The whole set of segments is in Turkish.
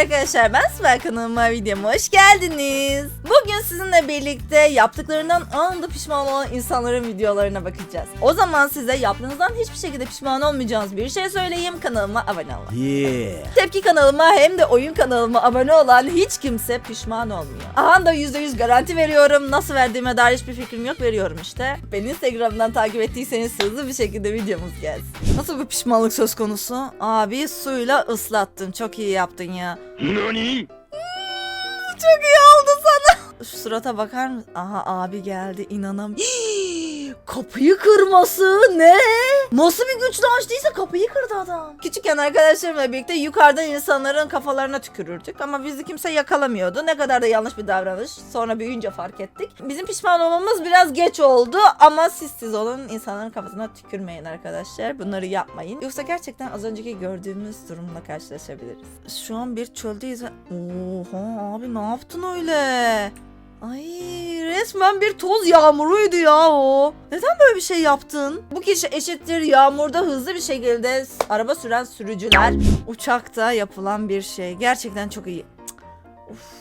arkadaşlar ben Sibel kanalıma videoma hoş geldiniz. Bugün sizinle birlikte yaptıklarından anında pişman olan insanların videolarına bakacağız. O zaman size yaptığınızdan hiçbir şekilde pişman olmayacağınız bir şey söyleyeyim kanalıma abone olun. Yeah. Tepki kanalıma hem de oyun kanalıma abone olan hiç kimse pişman olmuyor. Aha da %100 garanti veriyorum. Nasıl verdiğime dair hiçbir fikrim yok veriyorum işte. Beni Instagram'dan takip ettiyseniz hızlı bir şekilde videomuz gelsin. Nasıl bir pişmanlık söz konusu? Abi suyla ıslattın. Çok iyi yaptın ya. 何 Çok iyi oldu sana. Şu surata bakar mısın? Aha abi geldi inanam. Kapıyı kırması ne? Nasıl bir güçle açtıysa kapıyı kırdı adam. Küçükken arkadaşlarımla birlikte yukarıdan insanların kafalarına tükürürdük ama bizi kimse yakalamıyordu. Ne kadar da yanlış bir davranış. Sonra büyüyünce fark ettik. Bizim pişman olmamız biraz geç oldu ama siz siz olun insanların kafasına tükürmeyin arkadaşlar. Bunları yapmayın. Yoksa gerçekten az önceki gördüğümüz durumla karşılaşabiliriz. Şu an bir çöldeyiz ve... Oha abi ne yaptın öyle? Ay resmen bir toz yağmuruydu ya o. Neden böyle bir şey yaptın? Bu kişi eşittir yağmurda hızlı bir şekilde araba süren sürücüler. Uçakta yapılan bir şey. Gerçekten çok iyi. Of.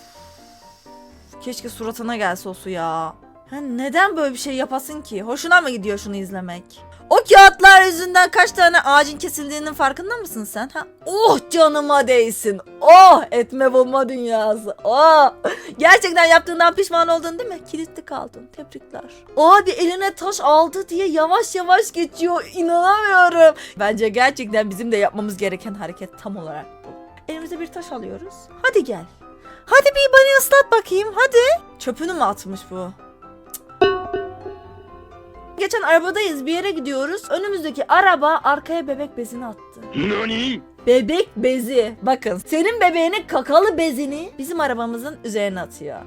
Keşke suratına gelse o su ya. Ha, neden böyle bir şey yapasın ki? Hoşuna mı gidiyor şunu izlemek? O kağıtlar yüzünden kaç tane ağacın kesildiğinin farkında mısın sen? Ha? Oh canıma değsin. Oh etme bulma dünyası. Oh. Gerçekten yaptığından pişman oldun değil mi? Kilitli kaldın. Tebrikler. Abi eline taş aldı diye yavaş yavaş geçiyor. İnanamıyorum. Bence gerçekten bizim de yapmamız gereken hareket tam olarak bu. Elimize bir taş alıyoruz. Hadi gel. Hadi bir beni ıslat bakayım. Hadi. Çöpünü mü atmış bu? Geçen arabadayız bir yere gidiyoruz. Önümüzdeki araba arkaya bebek bezini attı. 何 Bebek bezi. Bakın senin bebeğinin kakalı bezini bizim arabamızın üzerine atıyor.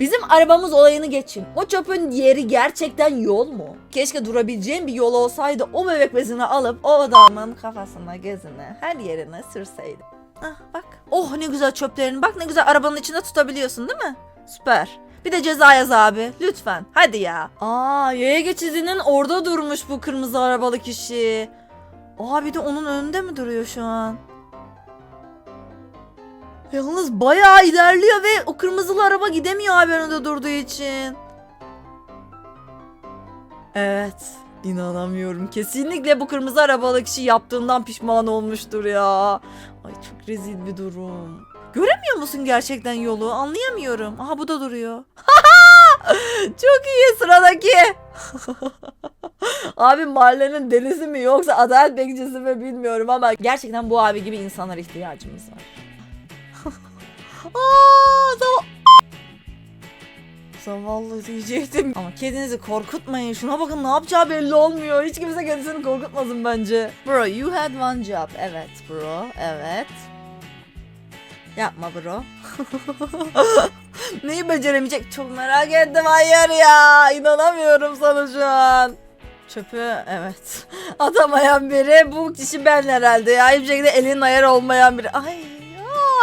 Bizim arabamız olayını geçin. O çöpün yeri gerçekten yol mu? Keşke durabileceğim bir yol olsaydı o bebek bezini alıp o adamın kafasına, gözüne, her yerine sürseydim. Ah bak. Oh ne güzel çöplerini. Bak ne güzel arabanın içinde tutabiliyorsun değil mi? Süper. Bir de ceza yaz abi. Lütfen. Hadi ya. Aa yaya geçidinin orada durmuş bu kırmızı arabalı kişi. Aa bir de onun önünde mi duruyor şu an? Yalnız bayağı ilerliyor ve o kırmızılı araba gidemiyor abi önünde durduğu için. Evet. inanamıyorum. Kesinlikle bu kırmızı arabalı kişi yaptığından pişman olmuştur ya. Ay çok rezil bir durum. Göremiyor musun gerçekten yolu? Anlayamıyorum. Aha bu da duruyor. çok iyi sıradaki. Abi mahallenin delisi mi yoksa adalet bekçisi mi bilmiyorum ama gerçekten bu abi gibi insanlara ihtiyacımız var. Aa, zav- Zavallı diyecektim. Ama kedinizi korkutmayın. Şuna bakın ne yapacağı belli olmuyor. Hiç kimse kedisini korkutmasın bence. Bro you had one job. Evet bro. Evet. Yapma bro. Neyi beceremeyecek? Çok merak ettim. Hayır ya. İnanamıyorum sana şu an. Çöpü evet. Atamayan biri. Bu kişi ben herhalde ya. Hiçbir şekilde elinin ayarı olmayan biri. Ay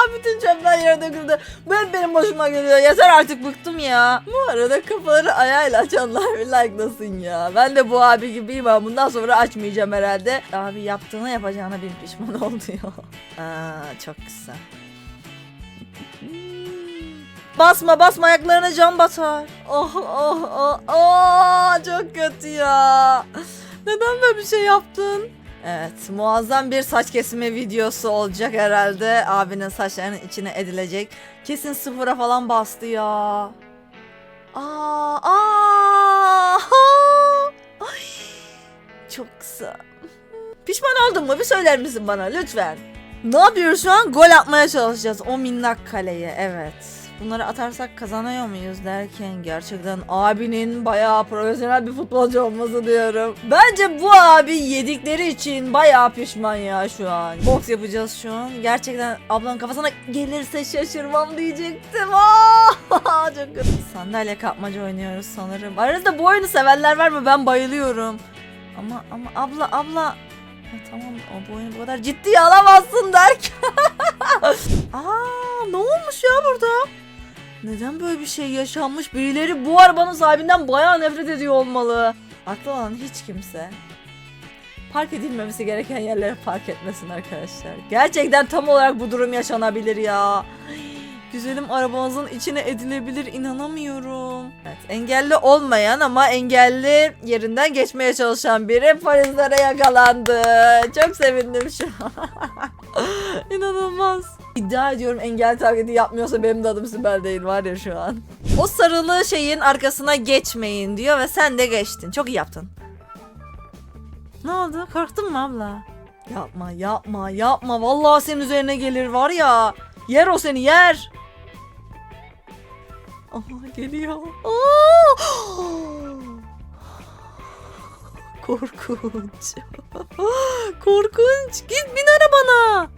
ya bütün çöpler yere döküldü. Ben benim başıma geliyor. Yeter artık bıktım ya. Bu arada kafaları ayağıyla açanlar bir like'lasın ya. Ben de bu abi gibiyim ama bundan sonra açmayacağım herhalde. Abi yaptığını yapacağına bir pişman oldu ya. Aa, çok güzel. Basma basma ayaklarına cam batar. Oh oh oh oh çok kötü ya. Neden böyle bir şey yaptın? Evet muazzam bir saç kesme videosu olacak herhalde. Abinin saçlarının içine edilecek. Kesin sıfıra falan bastı ya. Aa, aa, ha. Ay, çok kısa. Pişman oldun mu? Bir söyler misin bana lütfen? Ne yapıyoruz şu an? Gol atmaya çalışacağız. O minnak kaleye. Evet. Bunları atarsak kazanıyor muyuz derken gerçekten abinin bayağı profesyonel bir futbolcu olması diyorum. Bence bu abi yedikleri için bayağı pişman ya şu an. Boks yapacağız şu an. Gerçekten ablanın kafasına gelirse şaşırmam diyecektim. Aa, çok kötü. Sandalye kapmaca oynuyoruz sanırım. Aranızda bu oyunu sevenler var mı? Ben bayılıyorum. Ama ama abla abla Ha, tamam o bu oyunu bu kadar ciddiye alamazsın derken. Aa ne olmuş ya burada? Neden böyle bir şey yaşanmış? Birileri bu arabanın sahibinden bayağı nefret ediyor olmalı. Aklı olan hiç kimse park edilmemesi gereken yerlere park etmesin arkadaşlar. Gerçekten tam olarak bu durum yaşanabilir ya. Güzelim arabanızın içine edilebilir inanamıyorum. Evet engelli olmayan ama engelli yerinden geçmeye çalışan biri polislere yakalandı. Çok sevindim şu an. İnanılmaz. İddia ediyorum engel taklidi yapmıyorsa benim de adım Sibel değil var ya şu an. O sarılı şeyin arkasına geçmeyin diyor ve sen de geçtin. Çok iyi yaptın. Ne oldu? Korktun mu abla? Yapma yapma yapma. Vallahi senin üzerine gelir var ya. Yer o seni yer. Aha geliyor. Aa! Korkunç. Korkunç. Git bin arabana.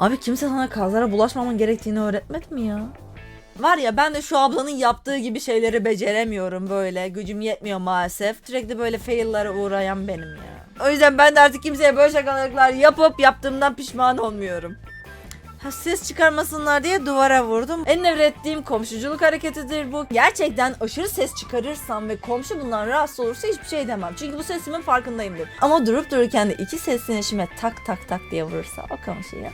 Abi kimse sana kazara bulaşmaman gerektiğini öğretmedi mi ya? Var ya ben de şu ablanın yaptığı gibi şeyleri beceremiyorum böyle. Gücüm yetmiyor maalesef. Sürekli böyle fail'lara uğrayan benim ya. O yüzden ben de artık kimseye böyle şakalıklar yapıp yaptığımdan pişman olmuyorum. Ha, ses çıkarmasınlar diye duvara vurdum. En nefret ettiğim komşuculuk hareketidir bu. Gerçekten aşırı ses çıkarırsam ve komşu bundan rahatsız olursa hiçbir şey demem. Çünkü bu sesimin farkındayımdır. Ama durup dururken de iki sesin eşime tak tak tak diye vurursa o komşuya.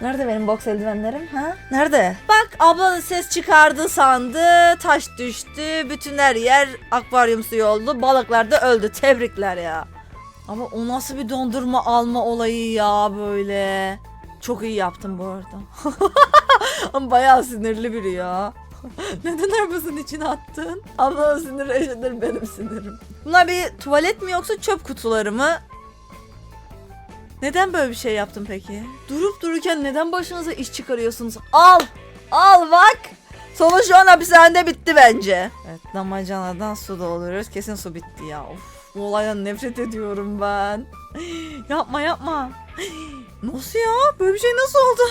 Nerede benim boks eldivenlerim ha? Nerede? Bak abla da ses çıkardı sandı. Taş düştü. Bütün her yer akvaryum suyu oldu. Balıklar da öldü. Tebrikler ya. Ama o nasıl bir dondurma alma olayı ya böyle. Çok iyi yaptın bu arada. Ama bayağı sinirli biri ya. Neden arabasının içine attın? Ablanın siniri eşittir benim sinirim. Bunlar bir tuvalet mi yoksa çöp kutuları mı? Neden böyle bir şey yaptın peki? Durup dururken neden başınıza iş çıkarıyorsunuz? Al! Al bak! Sonu şu an hapishanede bitti bence. Evet damacanadan su dolduruyoruz. Kesin su bitti ya. Of, bu olaydan nefret ediyorum ben. yapma yapma. Nasıl ya? Böyle bir şey nasıl oldu?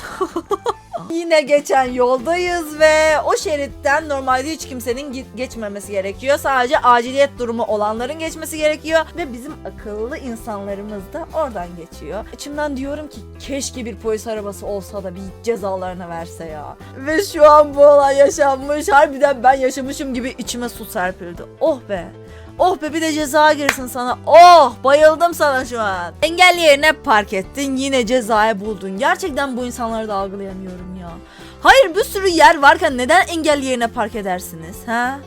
Yine geçen yoldayız ve o şeritten normalde hiç kimsenin geçmemesi gerekiyor. Sadece aciliyet durumu olanların geçmesi gerekiyor ve bizim akıllı insanlarımız da oradan geçiyor. İçimden diyorum ki keşke bir polis arabası olsa da bir cezalarını verse ya. Ve şu an bu olay yaşanmış. Harbiden ben yaşamışım gibi içime su serpildi. Oh be. Oh be bir de ceza girsin sana. Oh bayıldım sana şu an. Engelli yerine park ettin yine cezayı buldun. Gerçekten bu insanları da algılayamıyorum ya. Hayır bir sürü yer varken neden engelli yerine park edersiniz ha?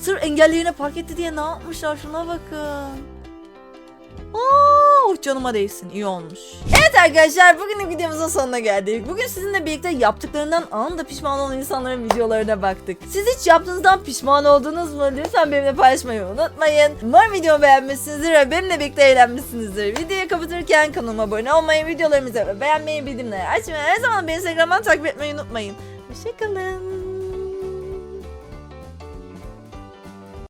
Sırf engelli yerine park etti diye ne yapmışlar şuna bakın. Aa, oh canıma değsin iyi olmuş. Evet arkadaşlar bugünün videomuzun sonuna geldik. Bugün sizinle birlikte yaptıklarından anında pişman olan insanların videolarına baktık. Siz hiç yaptığınızdan pişman oldunuz mu? Lütfen benimle paylaşmayı unutmayın. Umarım videomu beğenmişsinizdir ve benimle birlikte eğlenmişsinizdir. Videoyu kapatırken kanalıma abone olmayı, videolarımızı beğenmeyi, bildirimleri açmayı, her zaman beni Instagram'dan takip etmeyi unutmayın. Hoşçakalın.